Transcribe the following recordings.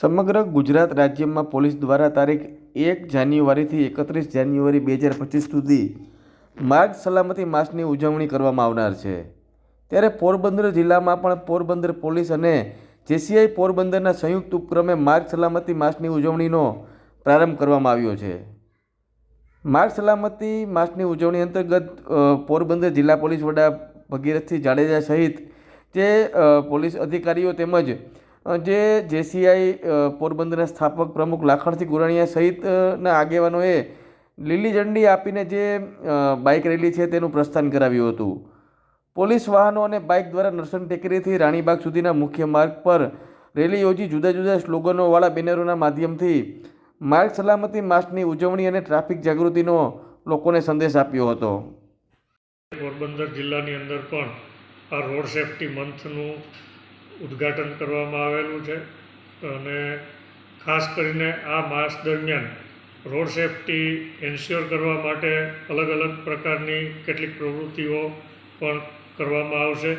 સમગ્ર ગુજરાત રાજ્યમાં પોલીસ દ્વારા તારીખ એક જાન્યુઆરીથી એકત્રીસ જાન્યુઆરી બે હજાર પચીસ સુધી માર્ગ સલામતી માસની ઉજવણી કરવામાં આવનાર છે. ત્યારે પોરબંદર જિલ્લામાં પણ પોરબંદર પોલીસ અને જેસીઆઈ પોરબંદરના સંયુક્ત ઉપક્રમે માર્ગ સલામતી માસની ઉજવણીનો પ્રારંભ કરવામાં આવ્યો છે. માર્ગ સલામતી માસની ઉજવણી અંતર્ગત પોરબંદર જિલ્લા પોલીસ વડા ભગીરથસિંહ જાડેજા સહિત જે પોલીસ અધિકારીઓ તેમજ જે જેસીઆઈ પોરબંદરના સ્થાપક પ્રમુખ લાખણસિંહ ગુરાણીયા સહિતના આગેવાનોએ લીલી ઝંડી આપીને જે બાઇક રેલી છે તેનું પ્રસ્થાન કરાવ્યું હતું. પોલીસ વાહનો અને બાઇક દ્વારા નરસન ટેકરીથી રાણીબાગ સુધીના મુખ્ય માર્ગ પર રેલી યોજી જુદા જુદા સ્લોગનોવાળા બેનરોના માધ્યમથી માર્ગ સલામતી માસની ઉજવણી અને ટ્રાફિક જાગૃતિનો લોકોને સંદેશ આપ્યો હતો. પોરબંદર જિલ્લાની અંદર પણ આ રોડ સેફટી મંથનું ઉદ્ઘાટન કરવામાં આવેલું છે. અને ખાસ કરીને આ માસ દરમિયાન રોડ સેફટી એન્શ્યોર કરવા માટે અલગ અલગ પ્રકારની કેટલીક પ્રવૃત્તિઓ પણ કરવામાં આવશે.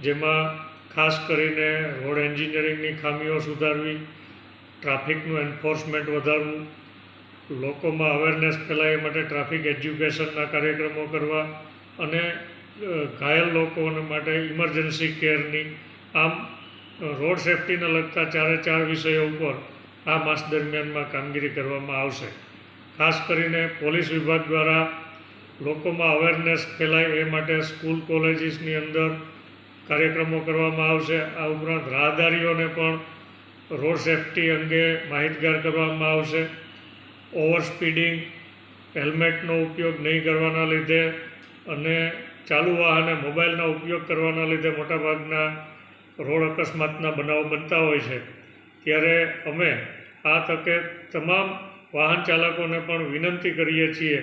જેમાં ખાસ કરીને રોડ એન્જિનિયરિંગની ખામીઓ સુધારવી, ટ્રાફિકનું એન્ફોર્સમેન્ટ વધારવું, લોકોમાં અવેરનેસ ફેલાય માટે ટ્રાફિક એજ્યુકેશનના કાર્યક્રમો કરવા અને ઘાયલ લોકોને માટે ઇમરજન્સી કેરની આમ, રોડ સેફટીને લગતા ચારે ચાર વિષયો ઉપર આ માસ દરમિયાનમાં કામગીરી કરવામાં આવશે. ખાસ કરીને પોલીસ વિભાગ દ્વારા લોકોમાં અવેરનેસ ફેલાય એ માટે સ્કૂલ કોલેજીસની અંદર કાર્યક્રમો કરવામાં આવશે. આ ઉપરાંત રાહદારીઓને પણ રોડ સેફટી અંગે માહિતગાર કરવામાં આવશે. ઓવર સ્પીડિંગ હેલ્મેટનો ઉપયોગ નહીં કરવાના લીધે અને ચાલુ વાહને મોબાઈલનો ઉપયોગ કરવાના લીધે મોટાભાગના રોડ અકસ્માતના બનાવો બનતા હોય છે, ત્યારે અમે આ તકે તમામ વાહન ચાલકોને પણ વિનંતી કરીએ છીએ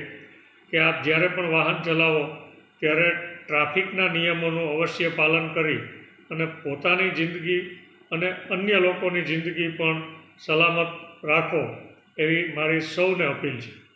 કે આપ જ્યારે પણ વાહન ચલાવો, ત્યારે ટ્રાફિકના નિયમોનું અવશ્ય પાલન કરી અને પોતાની જિંદગી અને અન્ય લોકોની જિંદગી પણ સલામત રાખો, એવી મારી સૌને અપીલ છે.